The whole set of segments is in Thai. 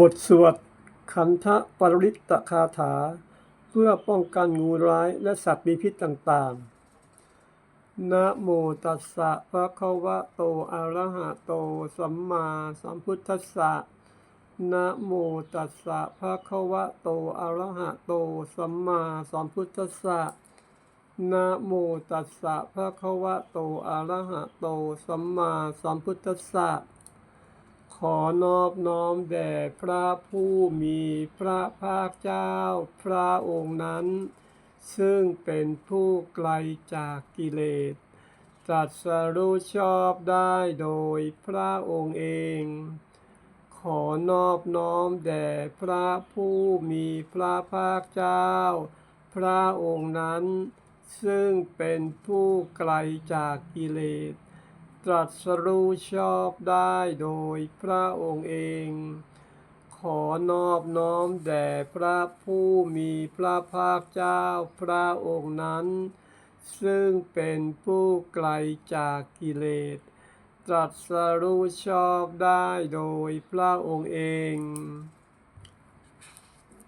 บทสวดขันธปริตตคาถา เพื่อป้องกันงูร้ายและสัตว์มีพิษต่างๆ นะโมตัสสะภะคะวะโตอะระหะโต สัมมาสัมพุทธัสสะ นะโมตัสสะภะคะวะโตอะระหะโต สัมมาสัมพุทธัสสะ นะโมตัสสะภะคะวะโตอะระหะโต สัมมาสัมพุทธัสสะ อนอบน้อมแด่พระผู้มีพระภาคเจ้า พระองค์นั้น ซึ่งเป็นผู้ไกลจากกิเลสตรัสรู้ชอบได้โดยพระองค์เอง ขอนอบน้อมแด่พระผู้มีพระภาคเจ้า พระองค์นั้น ซึ่งเป็นผู้ไกลจากกิเลส ตรัสรู้ชอบได้โดยพระองค์เอง ขอนอบน้อมแด่พระผู้มีพระภาคเจ้าพระองค์นั้น ซึ่งเป็นผู้ไกลจากกิเลส ตรัสรู้ชอบได้โดยพระองค์เอง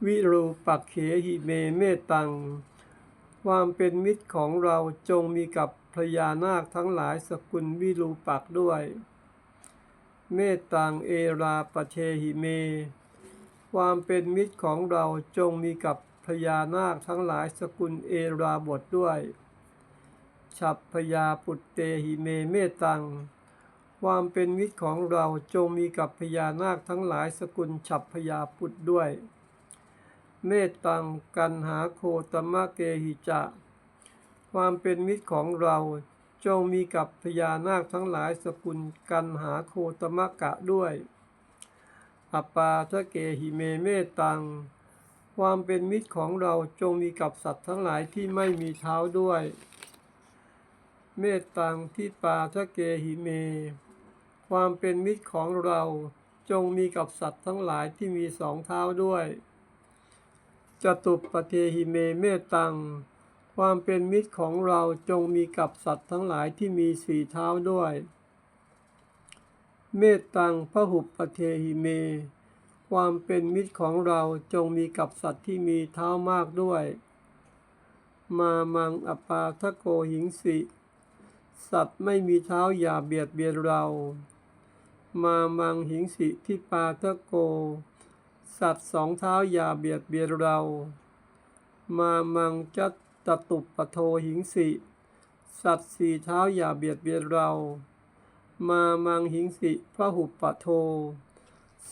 วิรูปักเขหิเมเมตัง ความเป็นมิตรของเราจงมีกับ พญานาคทั้งหลายสกุลวิรูปักด้วย เมตตังเอราปเชหิเม ความเป็นมิตรของเราจงมีกับพญานาคทั้งหลายสกุลเอราบทด้วย ฉับพยาปุตเตหิเมเมตตัง ความเป็นมิตรของเราจงมีกับพญานาคทั้งหลายสกุลฉับพยาปุตด้วย เมตตังกันหาโคตมะเกหิจะ ความเป็นมิตรของเรา จงมีกับพญานาคทั้งหลายสกุลกันหาโคตมะกะด้วยอปาทะเกหิเมเมตัง ความเป็นมิตรของเราจงมีกับสัตว์ทั้งหลายที่ไม่มีเท้าด้วย เมตตังที่ปาทะเกหิเม ความเป็นมิตรของเราจงมีกับสัตว์ทั้งหลายที่มีสองเท้าด้วยจตุปเทหิเมเมตตัง ความเป็นมิตรของเราจงมีกับสัตว์ทั้งหลายที่มีสี่เท้าด้วย เมตตังพระหุปเทหิเม ความเป็นมิตรของเราจงมีกับสัตว์ที่มีเท้ามากด้วย มามังอปาทโกหิงสิ สัตว์ไม่มีเท้าอย่าเบียดเบียนเรา มามังหิงสิที่ปาทโก สัตว์สองเท้าอย่าเบียดเบียนเรา มามังจัต ตตุปโทหิงสิ สัตว์สี่เท้าอย่าเบียดเบียนเรา มามังหิงสิพระหุปปโท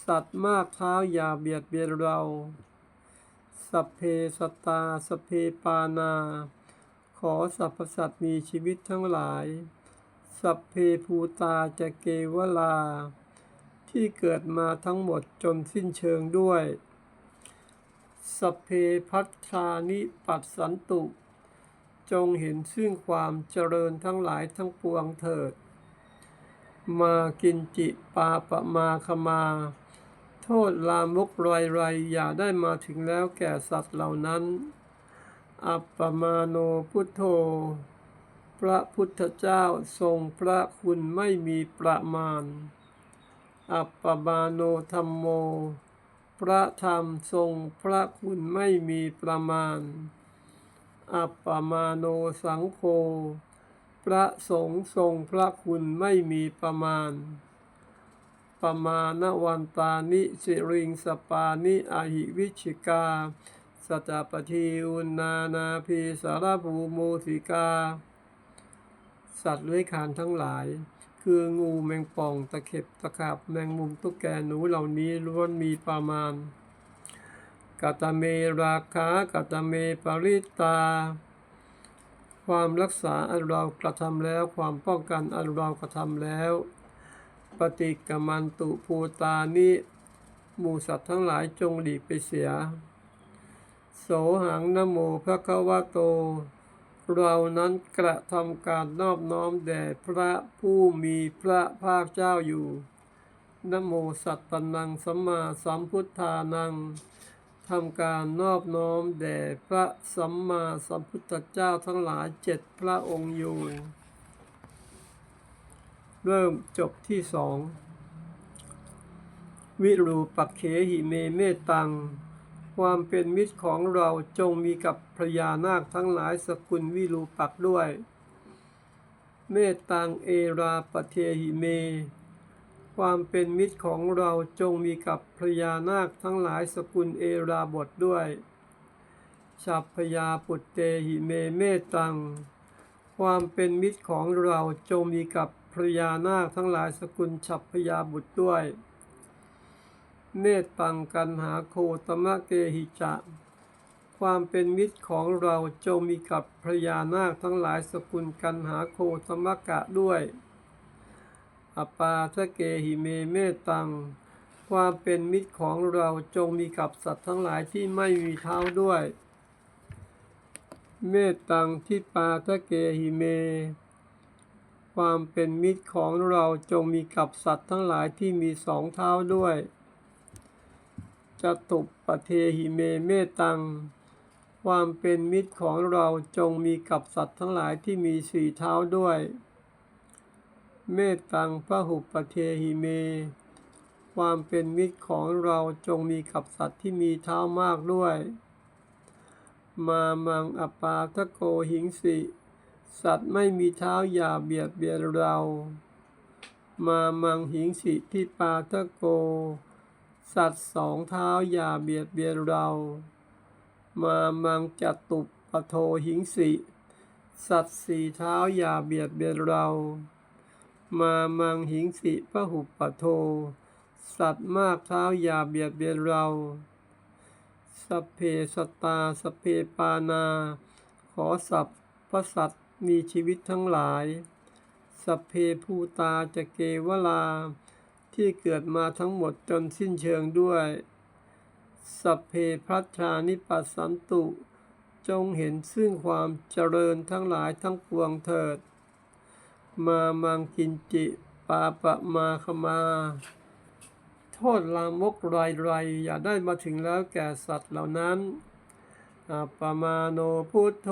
สัตว์มากเท้าอย่าเบียดเบียนเรา สัพเพสตาสพเพปานา ขอสรรพสัตว์มีชีวิตทั้งหลาย สัพเพภูตาจะเกวลา ที่เกิดมาทั้งหมดจนสิ้นเชิงด้วยสัพเพพัทธานิปัสสันตุ จงเห็นซึ่งความเจริญทั้งหลายทั้งปวงเถิด มากินจิปาปะมาคมา โทษลามกรอยไรอย่าได้มาถึงแล้วแก่สัตว์เหล่านั้น อัปปมาโนพุทโธ พระพุทธเจ้าทรงพระคุณไม่มีประมาณ อัปปมาโนธรรมโม พระธรรมทรงพระคุณไม่มีประมาณ อัปปมาโนสังโฆ พระสงฆ์ทรงพระคุณไม่มีประมาณ ประมาณวันตานิสิริงสปานิอหิวิชิกาสจจปทีอุณนานาพีสารภูโมสิกา สัตว์เลื้อยคลานทั้งหลาย คืองูแมงป่องตะเข็บตะขาบแมงมุมตุ๊กแกหนูเหล่านี้ล้วนมีประมาณ กตเมราคากตเมปริตา ความรักษาอันเรากระทำแล้ว ความป้องกันอันเรากระทำแล้ว ปฏิกมันตุภูตานิหมู่สัตว์ทั้งหลายจงหลีกไปเสีย โสหังนโมพระควะโต เรานั้นกระทำการนอบน้อมแด่พระผู้มีพระภาคเจ้าอยู่นโมสัตตนังสัมมาสัมพุทธานัง ทำการนอบน้อมแด่พระสัมมาสัมพุทธเจ้าทั้งหลายเจ็ดพระองค์อยู่ เริ่มจบที่สองวิรูปักเขหิเมเมตัง ความเป็นมิตรของเราจงมีกับพระยานาคทั้งหลายสกุลวิรูปักด้วย เมตังเอราปเทหิเม ความเป็นมิตรของเราจงมีกับพระยานาคทั้งหลายสกุลเอราบทด้วยฉัพพยาปุตเตหิเมเมตัง ความเป็นมิตรของเราจงมีกับพระยานาคทั้งหลายสกุลฉัพพยาบุตรด้วย เมตตังกันหาโคตมะเกหิจะ ความเป็นมิตรของเราจงมีกับพระยานาคทั้งหลายสกุลกันหาโคตมะกะด้วย อปาทะเกหิเมเมตตัง ความเป็นมิตรของเราจงมีกับสัตว์ทั้งหลายที่ไม่มีเท้าด้วย เมตตังที่ปาทะเกหิเม ความเป็นมิตรของเราจงมีกับสัตว์ทั้งหลายที่มีสองเท้าด้วยจตุปเทหิเมเมตัง ความเป็นมิตรของเราจงมีกับสัตว์ทั้งหลายที่มีสี่เท้าด้วย เมตตังพระหุปเทหิเม ความเป็นมิตรของเราจงมีกับสัตว์ที่มีเท้ามากด้วย มามังอปาทะโกหิงสิ สัตว์ไม่มีเท้าอย่าเบียดเบียนเรา มามังหิงสิที่ปาทะโก สัตว์สองเท้าอย่าเบียดเบียนเรา มามังจัตุปโทหิงสิ สัตว์สี่เท้าอย่าเบียดเบียนเรา มามังหิงสิพระหุปโท สัตว์มากเท้าอย่าเบียดเบียนเราสพเพสตาสพเพปานา ขอสัพพสัตว์มีชีวิตทั้งหลายสพเพภูตาจะเกวลา ที่เกิดมาทั้งหมดจนสิ้นเชิงด้วย สัพเพพัทานิปัสสันตุ จงเห็นซึ่งความเจริญทั้งหลายทั้งปวงเถิด มามังกินจิ ปาปะมาขมา โทษลามกไรไรอย่าได้มาถึงแล้วแก่สัตว์เหล่านั้นอัปปมาโนพุทโธ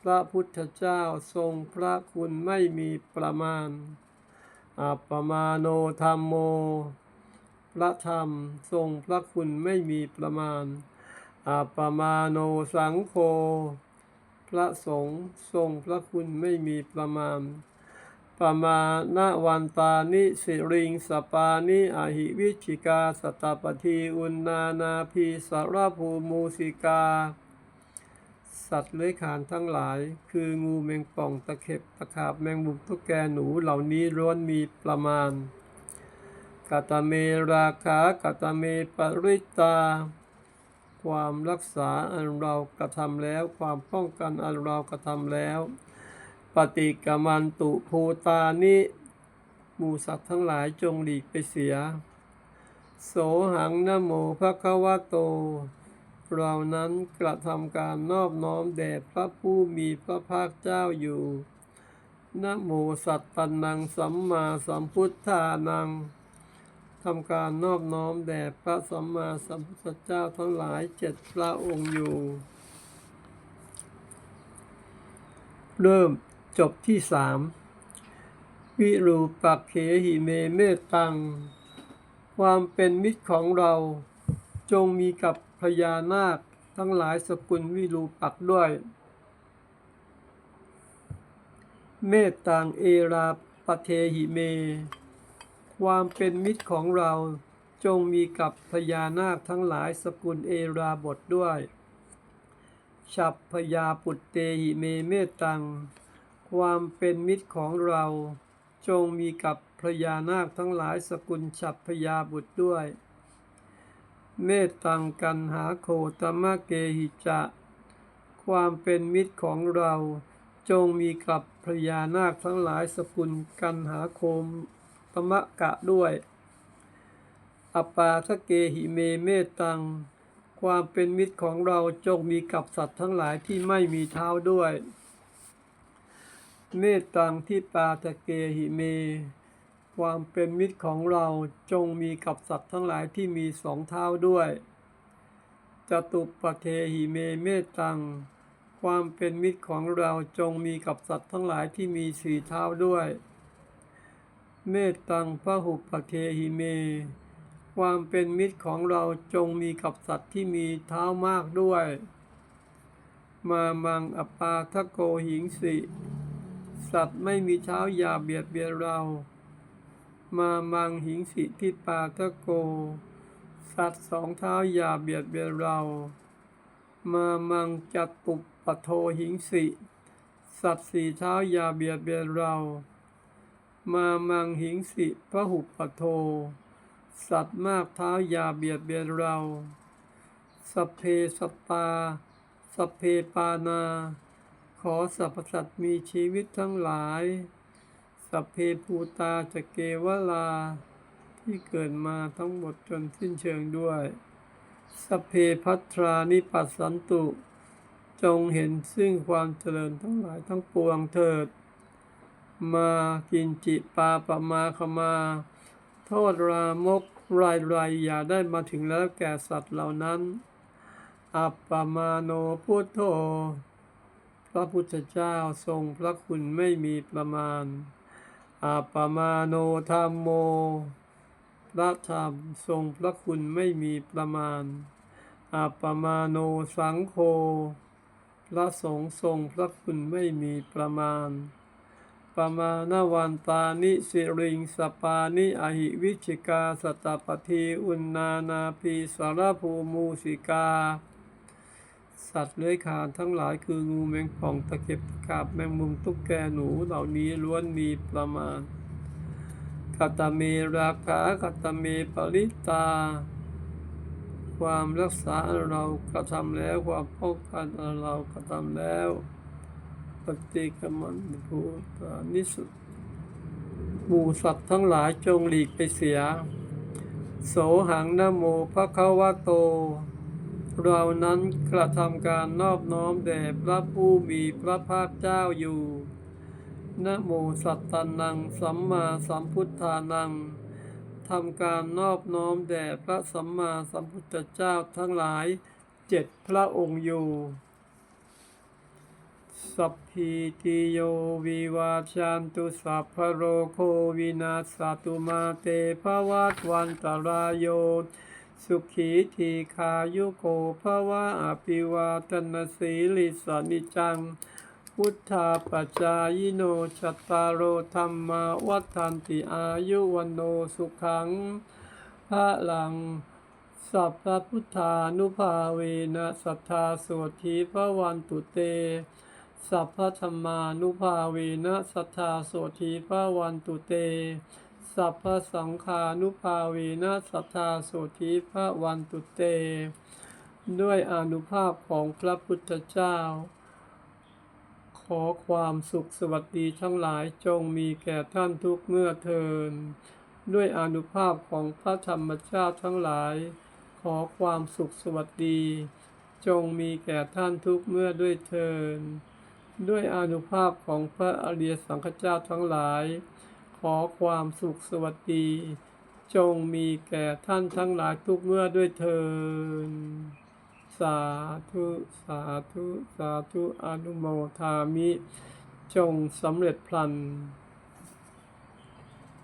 พระพุทธเจ้าทรงพระคุณไม่มีประมาณอัปปมาโนธรรมโม พระธรรมทรงพระคุณไม่มีประมาณอัปปมาโนสังโฆ พระสงฆ์ทรงพระคุณไม่มีประมาณปมาณวันตานิสิริงสปานิอหิวิชิกาสตตปทีอุณนานาพีสารภูมูสิกา สัตว์เลื้อยคลานทั้งหลาย คืองูแมงป่องตะเข็บตะขาบแมงมุมทุกแกหนูเหล่านี้ล้วนมีประมาณกตเมราคากตเมปริตา ความรักษาอันเรากระทำแล้ว ความป้องกันอันเรากระทำแล้ว ปฏิกมันตุภูตานิหมูสัตว์ทั้งหลายจงหลีกไปเสีย โสหังนโมภะคะวะโต เรานั้นกระทำการนอบน้อมแด่พระผู้มีพระภาคเจ้าอยู่นโมสัตตันนังสัมมาสัมพุทธานัง ทำการนอบน้อมแด่พระสัมมาสัมพุทธเจ้าทั้งหลายเจ็ดพระองค์อยู่ เริ่มจบที่สามวิรูปักเขหิเมเมตตัง ความเป็นมิตรของเรา จงมีกับพญานาคทั้งหลายสกุลวิรูปักด้วย เมตตังเอราปเทหิเม ความเป็นมิตรของเราจงมีกับพญานาคทั้งหลายสกุลเอราบทด้วย ฉับพยาปุตเตหิเมเมตัง ความเป็นมิตรของเรา จงมีกับพญานาคทั้งหลายสกุลฉับพยาบุตรด้วย เมตตังกันหาโคตมะเกหิจะ ความเป็นมิตรของเรา จงมีกับพญานาคทั้งหลายสกุลกันหาโคม ตมะกะด้วย อปาทะเกหิเมเมตัง ความเป็นมิตรของเราจงมีกับสัตว์ทั้งหลายที่ไม่มีเท้าด้วย เมตังที่ปาตะเกหิเม ความเป็นมิตรของเราจงมีกับสัตว์ทั้งหลายที่มีสองเท้าด้วยจตุปเทหิเมเมตัง ความเป็นมิตรของเราจงมีกับสัตว์ทั้งหลายที่มีสี่เท้าด้วย เมตตังพระหุปเทหิเม ความเป็นมิตรของเราจงมีกับสัตว์ที่มีเท้ามากด้วย มามังอปาทะโกหิงสิ สัตว์ไม่มีเท้าอย่าเบียดเบียนเรา มามังหิงสิที่ปาทะโก สัตว์สองเท้าอย่าเบียดเบียนเรา มามังจัตุปโทหิงสิ สัตว์สี่เท้าอย่าเบียดเบียนเรา มามังหิงสิพระหุปโท สัตว์มากเท้ายาเบียดเบียนเราสพเพสตตาสพเพปานา ขอสรรพสัตว์มีชีวิตทั้งหลายสพเพภูตาจะเกวลา ที่เกิดมาทั้งหมดจนสิ้นเชิงด้วยสพเพพัทรานิปัสสันตุ จงเห็นซึ่งความเจริญทั้งหลายทั้งปวงเถิด มากินจิปาปมาขมา โทษรามกรายรายอย่าได้มาถึงแล้วแก่สัตว์เหล่านั้น อัปปมาโนพุทโธ พระพุทธเจ้าทรงพระคุณไม่มีประมาณ อัปปมาโนธรรมโม พระธรรมทรงพระคุณไม่มีประมาณ อัปปมาโนสังโฆ พระสงฆ์ทรงพระคุณไม่มีประมาณ ปมาณวันตานิสิริงสปานิอหิวิชิกาสตปทีอุณนานาพีสารภูมูสิกา สัตว์เลื้อยคลานทั้งหลายคืองูแมงป่องตะเข็บตะกาบแมงมุมตุ๊กแกหนูเหล่านี้ล้วนมีประมาณกัตเมราคากัตเมปริตา ความรักษาเรากระทำแล้วความป้องกันเรากระทำแล้ว ปฏิกรรมันภูตานิสุหมู่สัตว์ทั้งหลายจงหลีกไปเสีย โสหังนโมพระคะวะโต เรานั้นกระทำการนอบน้อมแด่พระผู้มีพระภาคเจ้าอยู่นโมสัตตานัง สัมมาสัมพุทธานังทำการนอบน้อมแด่พระสัมมาสัมพุทธเจ้าทั้งหลายเจ็ดพระองค์อยู่ สัพพิติโยวิวาชันตุสัพพโรโควินาสตุมาเตภวัตวันตรายโยสุขีทีขายุโกภวะอภิวาตนาสีลิสานิจัง พุทธาปัจจายโนชัตตารโอธรรมาวัฏันติอายุวันโนสุขังพระลังสัพพพุทธานุภาเวนะสัทธาสวดทีพระวันตุเต สัพพะธรรมานุภาเวนะสัทธาโสทีพระวันตุเต สัพพะสังฆานุภาเวนะสัทธาโสทีพระวันตุเต ด้วยอนุภาพของพระพุทธเจ้า ขอความสุขสวัสดีทั้งหลายจงมีแก่ท่านทุกเมื่อเทิน ด้วยอนุภาพของพระธรรมเจ้าทั้งหลาย ขอความสุขสวัสดี จงมีแก่ท่านทุกเมื่อด้วยเทิน ด้วยอนุภาพของพระอริยสังฆเจ้าทั้งหลาย ขอความสุขสวัสดี จงมีแก่ท่านทั้งหลายทุกเมื่อด้วยเทินสาธุสาธุสาธุอนุโมทามิ จงสำเร็จพลัน